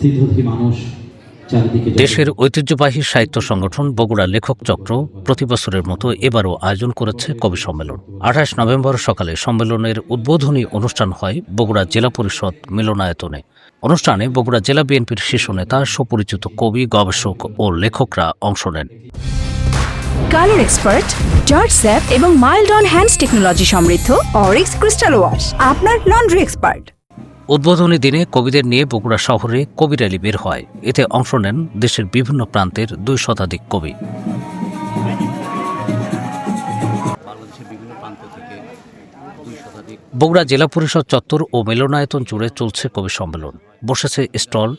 স্থিতধী মানুষ দেশের ঐতিহ্যবাহী সাহিত্য সংগঠন বগুড়া লেখক চক্র প্রতি বছরের মতো এবারও আয়োজন করেছে কবি সম্মেলন। আঠাশ নভেম্বর সকালে সম্মেলনের উদ্বোধনী অনুষ্ঠান হয় বগুড়া জেলা পরিষদ মিলনায়তনে। অনুষ্ঠানে বগুড়া জেলা বিএনপির শীর্ষ নেতা সুপরিচিত কবি গবেষক ও লেখকরা অংশ নেন। কালার এক্সপার্ট জর্জ স্যাপ এবং মাইল্ড অন হ্যান্ডস টেকনোলজি সমৃদ্ধ অরিক্স ক্রিস্টাল ওয়াশ আপনার লন্ড্রি এক্সপার্ট। উদ্বোধনী দিনে কবিদের নিয়ে বগুড়া শহরে কবি র্যালি বের হয়। এতে অংশ নেন দেশের বিভিন্ন প্রান্তের দুই শতাধিক কবি। বগুড়া জেলা পরিষদ চত্বর ও মিলনায়তন জুড়ে চলছে কবি সম্মেলন। বসেছে স্টল,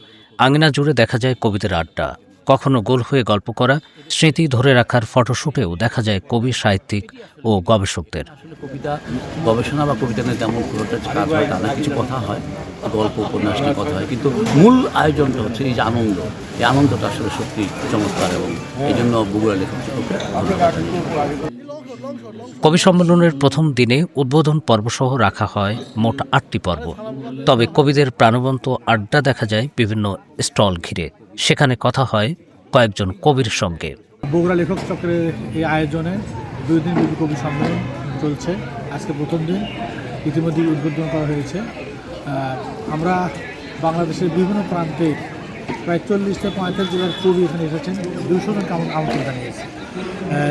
আঙিনা জুড়ে দেখা যায় কবিদের আড্ডা। কখনো গোল হয়ে গল্প করা স্মৃতি ধরে রাখার ফটোশুটেও দেখা যায় কবি সাহিত্যিক ও গবেষকদের। কবিতা গবেষণা বা কবিতা নিয়ে তেমন পুরোটা কাজ হয় না কিছু কথা হয় গল্প উপন্যাস নিয়ে কথা হয় কিন্তু মূল আয়োজনটা হচ্ছে এই যে আনন্দ। এই আনন্দটা আসলে সত্যি চমৎকার এবং এই জন্য বগুড়া লেখক। কবি সম্মেলনের প্রথম দিনে উদ্বোধন পর্বসহ রাখা হয় মোট আটটি পর্ব। তবে কবিদের প্রাণবন্ত আড্ডা দেখা যায় বিভিন্ন স্টল ঘিরে। সেখানে কথা হয় কয়েকজন কবির সঙ্গে। বগুড়া লেখক চক্রের এই আয়োজনে দুই দিন ব্যাপী কবি সম্মেলন চলছে। আজকে প্রথম দিন, ইতিমধ্যেই উদ্বোধন করা হয়েছে। আমরা বাংলাদেশের বিভিন্ন প্রান্তে প্রায় চল্লিশ থেকে পঁয়তাল্লিশ জেলার কবি এখানে এসেছেন। দুশো জনকে আমন- আমন্ত্রণ জানিয়েছে।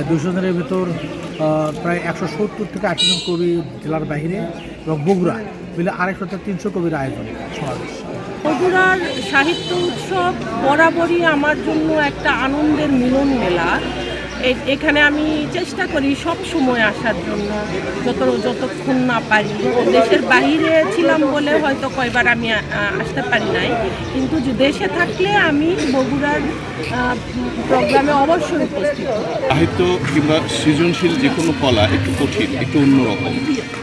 দুশো জনের ভেতর প্রায় একশো সত্তর থেকে আশি জন কবি জেলার বাইরে এবং বগুড়া মিলে আড়াইশো থেকে তিনশো কবির আয়োজন বগুড়ার সাহিত্য উৎসব বরাবরই আমার জন্য একটা আনন্দের মিলন মেলা। এখানে আমি চেষ্টা করি সব সময় আসার জন্য, যত যতক্ষণ না পারি। দেশের বাইরে ছিলাম বলে হয়তো কয়বার আমি আসতে পারি নাই। কিন্তু দেশে থাকলে আমি বগুড়ার প্রোগ্রামে অবশ্যই উপস্থিত। সাহিত্য কিংবা সৃজনশীল যে কোনো কলা একটু কঠিন, একটু অন্যরকম।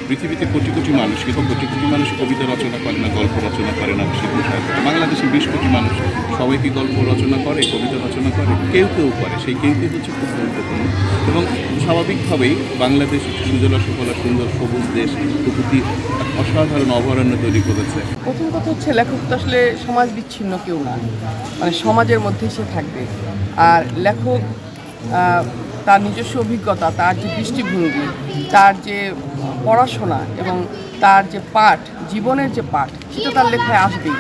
পৃথিবীতে কোটি কোটি মানুষ, কিন্তু কোটি কোটি মানুষ কবিতা রচনা করে না, গল্প রচনা করে না সাহিত্য বাংলাদেশে বিশ কোটি মানুষ, সবাই কি গল্প রচনা করে, কবিতা রচনা করে? কেউ কেউ করে। সেই কেউ কেউ হচ্ছে খুব গুরুত্বপূর্ণ এবং স্বাভাবিকভাবেই বাংলাদেশ সুজলা সুফলা সুন্দর সবুজ দেশ প্রকৃতি অসাধারণ অভয়ারণ্য তৈরি করেছে। প্রথম কথা হচ্ছে, লেখক তো আসলে সমাজ বিচ্ছিন্ন কেউ না। মানে সমাজের মধ্যেই সে থাকবে। আর লেখক তার নিজস্ব অভিজ্ঞতা, তার যে দৃষ্টিভঙ্গি, তার যে পড়াশোনা এবং তার যে পাঠ, জীবনের যে পাঠ, সেটা তার লেখায় আসবেই।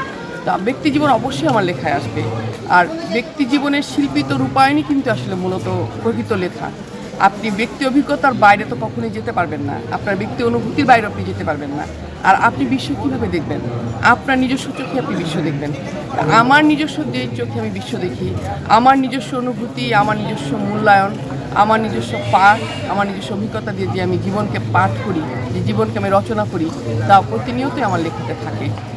ব্যক্তি জীবন অবশ্যই আমার লেখায় আসবে। আর ব্যক্তি জীবনের শিল্পিত রূপায়ণই কিন্তু আসলে মূলত প্রকৃত লেখা। আপনি ব্যক্তি অভিজ্ঞতার বাইরে তো কখনোই যেতে পারবেন না। আপনার ব্যক্তি অনুভূতির বাইরে আপনি যেতে পারবেন না। আর আপনি বিশ্ব কীভাবে দেখবেন? আপনার নিজস্ব চোখে আপনি বিশ্ব দেখবেন। আমার নিজস্ব যে চোখে আমি বিশ্ব দেখি, আমার নিজস্ব অনুভূতি, আমার নিজস্ব মূল্যায়ন, আমার নিজস্ব পাঠ, আমার নিজস্ব অভিজ্ঞতা দিয়ে যে আমি জীবনকে পাঠ করি, যে জীবনকে আমি রচনা করি, তা প্রতিনিয়তই আমার লেখাতে থাকে।